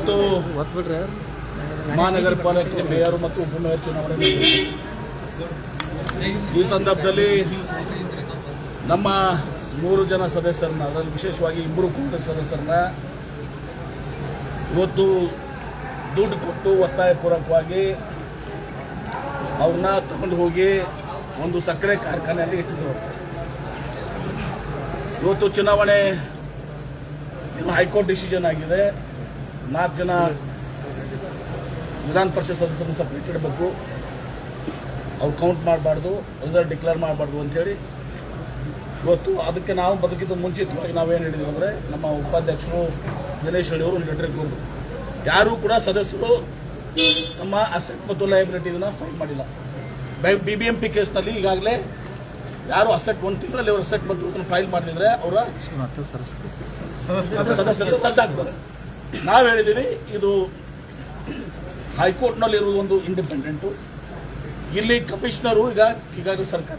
ಇವತ್ತು ಮಹಾನಗರ ಪಾಲಿಕೆ ಮೇಯರ್ ಮತ್ತು ಉಪಮೇಯರ್ ಚುನಾವಣೆ. ಈ ಸಂದರ್ಭದಲ್ಲಿ ನಮ್ಮ ಮೂರು ಜನ ಸದಸ್ಯರನ್ನ, ಅದರಲ್ಲಿ ವಿಶೇಷವಾಗಿ ಇಬ್ಬರು ಕಾಂಗ್ರೆಸ್ ಸದಸ್ಯರನ್ನ ಇವತ್ತು ದುಡ್ಡು ಕೊಟ್ಟು ಒತ್ತಾಯಪೂರ್ವಕವಾಗಿ ಅವ್ರನ್ನ ತಗೊಂಡು ಹೋಗಿ ಒಂದು ಸಕ್ಕರೆ ಕಾರ್ಖಾನೆಯಲ್ಲಿ ಇಟ್ಟಿದ್ರು ಇವತ್ತು ಚುನಾವಣೆ ಇದು ಹೈಕೋರ್ಟ್ ಡಿಸಿಷನ್ ಆಗಿದೆ ನಾಲ್ಕು ಜನ ವಿಧಾನ ಪರಿಷತ್ ಸದಸ್ಯರನ್ನು ಸಪ್ರೇಟ್ ಇಡಬೇಕು. ಅವ್ರು ಕೌಂಟ್ ಮಾಡಬಾರ್ದು ರಿಸಲ್ಟ್ ಡಿಕ್ಲೇರ್ ಮಾಡಬಾರ್ದು ಅಂತೇಳಿ ಇವತ್ತು ಅದಕ್ಕೆ ನಾವು ಬದುಕಿದ್ದು ಮುಂಚಿತವಾಗಿ ನಾವೇನು ಹೇಳಿದ್ವಿ ಅಂದರೆ ನಮ್ಮ ಉಪಾಧ್ಯಕ್ಷರು ದಿನೇಶ್ ಅವರು ಒಂದು ಲೆಟರ್ ಕೊಟ್ಟರು ಯಾರೂ ಕೂಡ ಸದಸ್ಯರು ತಮ್ಮ ಅಸೆಟ್ ಮತ್ತು ಲಯಬಿಲಿಟಿನ ಫೈಲ್ ಮಾಡಿಲ್ಲ. ಬಿ ಬಿ ಎಂ ಪಿ ಕೇಸ್ನಲ್ಲಿ ಈಗಾಗಲೇ ಯಾರು ಅಸೆಟ್ ಒಂದು ತಿಂಗಳಲ್ಲಿ ಅವರು ಅಸೆಟ್ ಮತ್ತು ಫೈಲ್ ಮಾಡಿದ್ರೆ ಅವರ ಸದಸ್ಯರು ರದ್ದಾಗ್ತಾರೆ ನಾವು ಹೇಳಿದ್ದೀವಿ, ಇದು ಹೈಕೋರ್ಟ್ನಲ್ಲಿ ಇರುವುದು ಒಂದು ಇಂಡಿಪೆಂಡೆಂಟು ಇಲ್ಲಿ ಕಮಿಷನರು ಈಗ ಈಗಾಗಲೇ ಸರ್ಕಾರ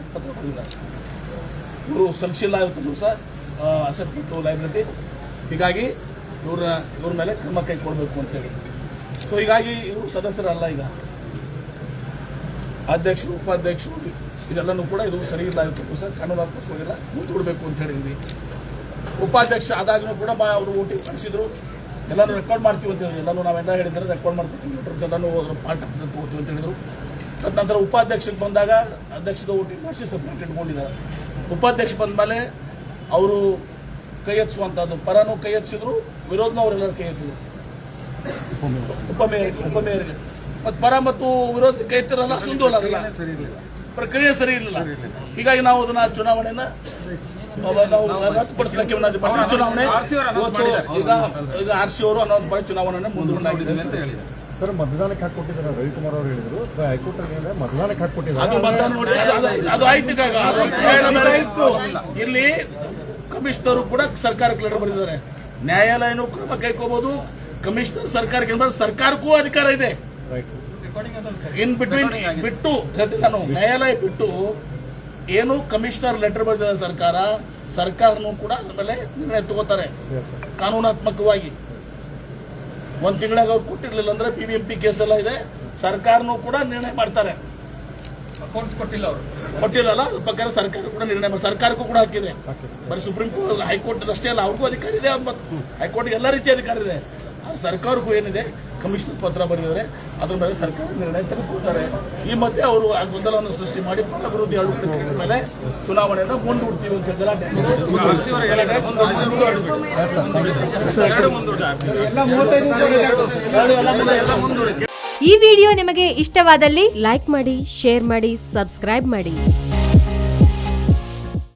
ಇವರು ಸಲ್ಲಿಸಿಲ್ಲ ಇವತ್ತು ಸಹ ಅಸೆಟ್ ಲೈಬ್ರರಿ ಹೀಗಾಗಿ ಇವ್ರ ಇವ್ರ ಮೇಲೆ ಕ್ರಮ ಕೈಗೊಳ್ಬೇಕು ಅಂತೇಳಿ ಸೊ ಹೀಗಾಗಿ ಇವರು ಸದಸ್ಯರಲ್ಲ ಈಗ. ಅಧ್ಯಕ್ಷರು, ಉಪಾಧ್ಯಕ್ಷರು, ಇದೆಲ್ಲನೂ ಕೂಡ ಇದು ಸರಿ ಇಲ್ಲ ಸರ್ ಸಹ ಹೋಗಿಲ್ಲ ಮುಂದೂಡಬೇಕು ಅಂತ ಹೇಳಿದ್ವಿ ಉಪಾಧ್ಯಕ್ಷ ಆದಾಗಲೂ ಕೂಡ ಅವರು ಓಟಿಂಗ್ ಕಳಿಸಿದ್ರು. ಎಲ್ಲಾನು ರೆಕಾರ್ಡ್ ಮಾಡ್ತೀವಿ ಅಂತ ಹೇಳಿದ್ರು. ಎಲ್ಲಾನು ನಾವೆಲ್ಲ ಹೇಳಿದ್ರೆ ರೆಕಾರ್ಡ್ ಮಾಡ್ತೀವಿ. ಲೆಟರ್ಸ್ ಎಲ್ಲಾನು ಪಾರ್ಟ್ ಆಫ್ ತಗೋತೀವಿ ಅಂತ ಹೇಳಿದ್ರು. ತದನಂತರ ಉಪಾಧ್ಯಕ್ಷಕ್ಕೆ ಬಂದಾಗ ಅಧ್ಯಕ್ಷದ ಊಟಿ ಮಾಡಿಸಿ ಸಬ್ಮಿಟ್ ಇಟ್ಕೊಂಡಿದ್ದಾರೆ ಉಪಾಧ್ಯಕ್ಷ ಬಂದ ಮೇಲೆ ಅವರು ಕೈ ಎತ್ತಿಸುವಂಥದ್ದು ಪರನೂ ಕೈ ಎತ್ತಿಸಿದ್ರು ವಿರೋಧನೂ ಅವರೆಲ್ಲರೂ ಕೈ ಎತ್ತಿದ್ರು. ಉಪಮೇಯರ್ ಉಪಮೇಯರ್ಗೆ ಮತ್ತು ಪರ ಮತ್ತು ವಿರೋಧ ಕೈ ಎತ್ತಿರಲ್ಲ ಸುಂದು ಅಲ್ಲ ಪ್ರಕ್ರಿಯೆ ಸರಿ ಇರಲಿಲ್ಲ. ಹೀಗಾಗಿ ನಾವು ಅದನ್ನ ಚುನಾವಣೆನ ನಾವು ರದ್ದುಪಡಿಸಲಿಕ್ಕೆ. ಚುನಾವಣೆ ಈಗ ಈಗ ಆರ್ ಸಿ ಅವರು ಅನೌನ್ಸ್ ಮಾಡಿ ಚುನಾವಣೆ ಮುಂದೂಡಲಾಗಿದೆ ಅಂತ ಹೇಳಿದ್ದಾರೆ. ಸರ್ ಮತದಾನಕ್ಕೆ ಹಾಕೊಟ್ಟಿದ್ದಾರೆ ರವಿಕುಮಾರ್ ಅವರು ಹೇಳಿದ್ರು. ಹೈಕೋರ್ಟ್ ಅಲ್ಲಿ ಮತದಾನಕ್ಕೆ ಅದು ಹಾಕೊಟ್ಟಿದ್ದಾರೆ ಇಲ್ಲಿ ಕಮಿಷನರು ಕೂಡ ಸರ್ಕಾರಕ್ಕೆ ಲೆಟರ್ ಬರೆದಿದ್ದಾರೆ. ನ್ಯಾಯಾಲಯನೂ ಕ್ರಮ ಕೈಕೋಬಹುದು ಕಮಿಷನರ್ ಸರ್ಕಾರಕ್ಕೆ ಸರ್ಕಾರಕ್ಕೂ ಅಧಿಕಾರ ಇದೆ. ರೈಟ್ ಸರ್ ಇನ್ ಬಿಟ್ವೀನ್ ಬಿಟ್ಟು ನಾನು ನ್ಯಾಯಾಲಯ ಬಿಟ್ಟು ಏನು ಕಮಿಷನರ್ ಲೆಟರ್ ಬರೆದಿದೆ ಸರ್ಕಾರ ಸರ್ಕಾರನೂ ಕೂಡ ಅದ್ರ ಮೇಲೆ ನಿರ್ಣಯ ತಗೋತಾರೆ. ಕಾನೂನಾತ್ಮಕವಾಗಿ. ಒಂದ್ ತಿಂಗಳಾಗ ಅವ್ರು ಕೊಟ್ಟಿರ್ಲಿಲ್ಲ ಅಂದ್ರೆ P B M P case ಎಲ್ಲ ಇದೆ. ಸರ್ಕಾರನೂ ಕೂಡ ನಿರ್ಣಯ ಮಾಡ್ತಾರೆ. ಅಕೌಂಟ್ಸ್ ಕೊಟ್ಟಿಲ್ಲ ಅವರು. ಕೊಟ್ಟಿಲ್ಲಲ್ಲ ಅದ್ರ ಪ್ರಕಾರ ಸರ್ಕಾರ ಕೂಡ ನಿರ್ಣಯ ಮಾಡಿ ಸರ್ಕಾರಕ್ಕೂ ಕೂಡ ಹಾಕಿದೆ. ಬರೀ ಸುಪ್ರೀಂ ಕೋರ್ಟ್ ಹೈಕೋರ್ಟ್ ಅಷ್ಟೇ ಅಲ್ಲ ಅವ್ರಿಗೂ ಅಧಿಕಾರ ಇದೆ ಮತ್ತು ಹೈಕೋರ್ಟ್ಗೆ ಎಲ್ಲ ರೀತಿಯ ಅಧಿಕಾರ ಇದೆ. ಸರ್ಕಾರಕ್ಕೂ ಏನಿದೆ ಕಮಿಷನರ್ ಪತ್ರ ಬರೆದಿದ್ದಾರೆ ಅದ್ರ ಮೇಲೆ ಸರ್ಕಾರ ನಿರ್ಣಯ ತೆಗೆದುಕೊಳ್ತಾರೆ. ಈ ಮಧ್ಯೆ ಅವರು ಆ ಗೊಂದಲವನ್ನು ಸೃಷ್ಟಿ ಮಾಡಿ ಪರ ವಿರೋಧಿ ಆಡಳಿತ ಮೇಲೆ ಚುನಾವಣೆಯನ್ನು ಮುಂದೂಡ್ತೀವಿ ಅಂತ ಗಲಾಟೆ ಗಲಾಟೆ ಮುಂದೂಡ್ತೀವಿ. ಎಸ್ ಸರ್ ಥ್ಯಾಂಕ್ ಯು ಎರಡು ಈ ವಿಡಿಯೋ ನಿಮಗೆ ಇಷ್ಟವಾದಲ್ಲಿ ಲೈಕ್ ಮಾಡಿ ಶೇರ್ ಮಾಡಿ ಸಬ್ಸ್ಕ್ರೈಬ್ ಮಾಡಿ.